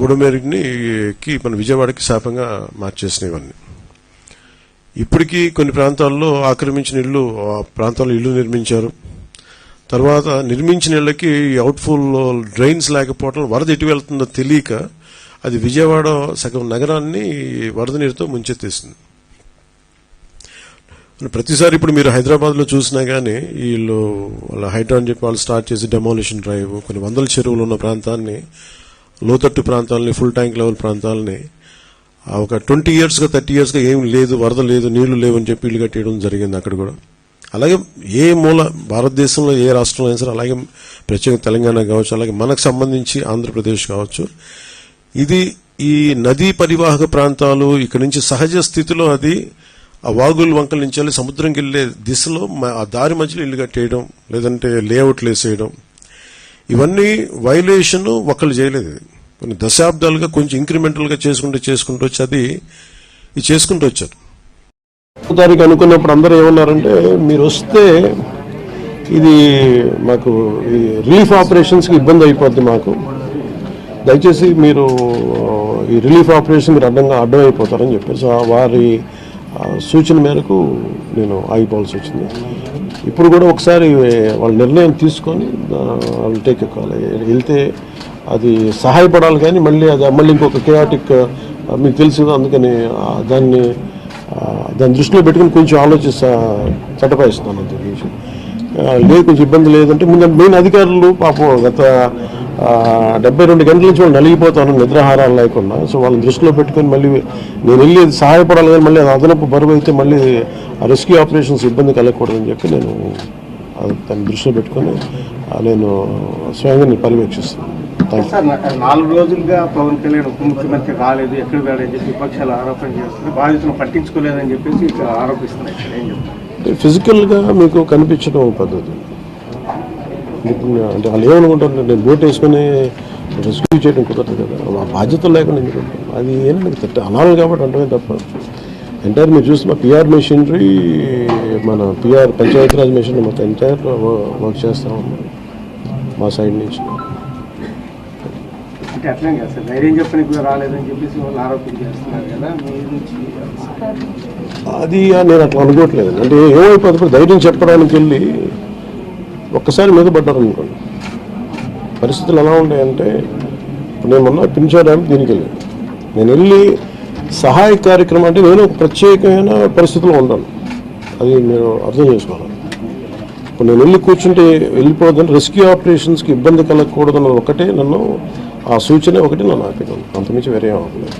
బుడమేరుకి మన విజయవాడకి శాపంగా మార్చేసినాయి ఇవన్నీ. ఇప్పటికీ కొన్ని ప్రాంతాల్లో ఆక్రమించిన ఇల్లు ఆ ప్రాంతాల్లో ఇల్లు నిర్మించారు. తర్వాత నిర్మించిన ఇళ్ళకి అవుట్ఫుల్ డ్రైన్స్ లేకపోవడం వరద ఎటు వెళ్తుందో తెలియక అది విజయవాడ సగం నగరాన్ని వరద నీరుతో ముంచెత్తేసింది. ప్రతిసారి ఇప్పుడు మీరు హైదరాబాద్లో చూసినా కానీ వీళ్ళు వాళ్ళ హైడ్రాన్ చెప్పి వాళ్ళు స్టార్ట్ చేసి డెమోలిషన్ డ్రైవ్ కొన్ని వందల చెరువులు ఉన్న ప్రాంతాన్ని లోతట్టు ప్రాంతాలని ఫుల్ ట్యాంక్ లెవెల్ ప్రాంతాలని ఆ ఒక ట్వంటీ ఇయర్స్గా థర్టీ ఇయర్స్గా ఏం లేదు వరద లేదు నీళ్ళు లేవు అని చెప్పి ఇల్లు కట్టేయడం జరిగింది అక్కడ కూడా. అలాగే ఏ మూల భారతదేశంలో ఏ రాష్ట్రంలో అయినా సరే అలాగే ప్రత్యేక తెలంగాణ కావచ్చు అలాగే మనకు సంబంధించి ఆంధ్రప్రదేశ్ కావచ్చు. ఇది ఈ నదీ పరివాహక ప్రాంతాలు ఇక్కడ నుంచి సహజ స్థితిలో అది ఆ వాగుల వంకల నుంచి వెళ్ళి సముద్రంకి వెళ్ళే దిశలో ఆ దారి మధ్యలో ఇల్లు కట్టేయడం లేదంటే లేఅవుట్లు వేసేయడం. ఇవన్నీ వైలేషన్ ఒకళ్ళు చేయలేదు ఇది. కొన్ని దశాబ్దాలుగా కొంచెం ఇంక్రిమెంటల్గా చేసుకుంటూ చేసుకుంటూ వచ్చి అది ఇది చేసుకుంటూ వచ్చారు. తారీఖు అనుకున్నప్పుడు అందరూ ఏమన్నారంటే మీరు వస్తే ఇది మాకు ఈ రిలీఫ్ ఆపరేషన్స్కి ఇబ్బంది అయిపోద్ది మాకు. దయచేసి మీరు ఈ రిలీఫ్ ఆపరేషన్ మీరు అడ్డంగా అడ్డం అయిపోతారని చెప్పేసి ఆ వారి సూచన మేరకు నేను ఆగిపోవాల్సి వచ్చింది. ఇప్పుడు కూడా ఒకసారి వాళ్ళ నిర్ణయం తీసుకొని వాళ్ళు టేక్ కాల్ వెళ్తే అది సహాయపడాలి కానీ మళ్ళీ అది మళ్ళీ ఇంకొక కేయాటిక్ మీకు తెలుసు అందుకని దాన్ని దాన్ని దృష్టిలో పెట్టుకుని కొంచెం ఆలోచిస్తా చట్టపాయిస్తున్నాను అంత ఈ విషయం. లేదు కొంచెం ఇబ్బంది లేదంటే ముందు మెయిన్ అధికారులు పాపం గత డెబ్బై రెండు గంటల నుంచి వాళ్ళు నలిగిపోతాను నిద్రాహారాలు లేకుండా. సో వాళ్ళని దృష్టిలో పెట్టుకొని మళ్ళీ నేను వెళ్ళి అది సహాయపడాలి కానీ మళ్ళీ అది అదనపు బరువు అయితే మళ్ళీ ఆ రెస్క్యూ ఆపరేషన్స్ ఇబ్బంది కలగకూడదని చెప్పి నేను దాన్ని దృష్టిలో పెట్టుకొని నేను స్వయంగా నేను పర్యవేక్షిస్తాను థ్యాంక్ యూ సార్ నా- నాలుగు రోజులుగా పవన్ కళ్యాణ్ ఉప ముఖ్యమంత్రి రాలేదు ఎక్కడ వెళ్ళని చెప్పి విపక్షాలు ఆరోపణ చేస్తున్నాయి బాధితులను పట్టించుకోలేదని చెప్పేసి ఇక్కడ చెప్తారు? ఫిజికల్గా మీకు కనిపించడం ఒక పద్ధతి. అంటే వాళ్ళు ఏమనుకుంటారు నేను బోట్ వేసుకొని రెస్క్యూ చేయడం కుదరదు కదా. ఆ బాధ్యత లేకుండా ఎందుకు ఉంటారు? అది ఏంటంటే తిట్ట అనాలి కాబట్టి అంటే తప్ప. ఎంటైర్ మీరు చూస్తున్న పిఆర్ మెషినరీ మన పిఆర్ పంచాయతీరాజ్ మెషినరీ మొత్తం ఎంటైర్ వర్క్ చేస్తా ఉన్నాం. మా సైడ్ నుంచి. అది నేను అట్లా అనుకోవట్లేదు అంటే ఏమైపోతుంది? ఇప్పుడు ధైర్యం చెప్పడానికి వెళ్ళి ఒక్కసారి మీద పడ్డారు అనుకోండి. పరిస్థితులు ఎలా ఉంటాయంటే ఇప్పుడు నేను మొన్న పింఛా డ్యామ్ దీనికి వెళ్ళాను. నేను వెళ్ళి సహాయ కార్యక్రమం అంటే నేను ప్రత్యేకమైన పరిస్థితిలో ఉన్నాను. అది మీరు అర్థం చేసుకోవాలి. ఇప్పుడు నేను వెళ్ళి కూర్చుంటే వెళ్ళిపోదని రెస్క్యూ ఆపరేషన్స్కి ఇబ్బంది కలగకూడదు అన్నది ఒకటే నన్ను ఆ సూచన ఒకటి నన్ను ఆపినాను అంతమించి వేరే ఏం అవ్వలేదు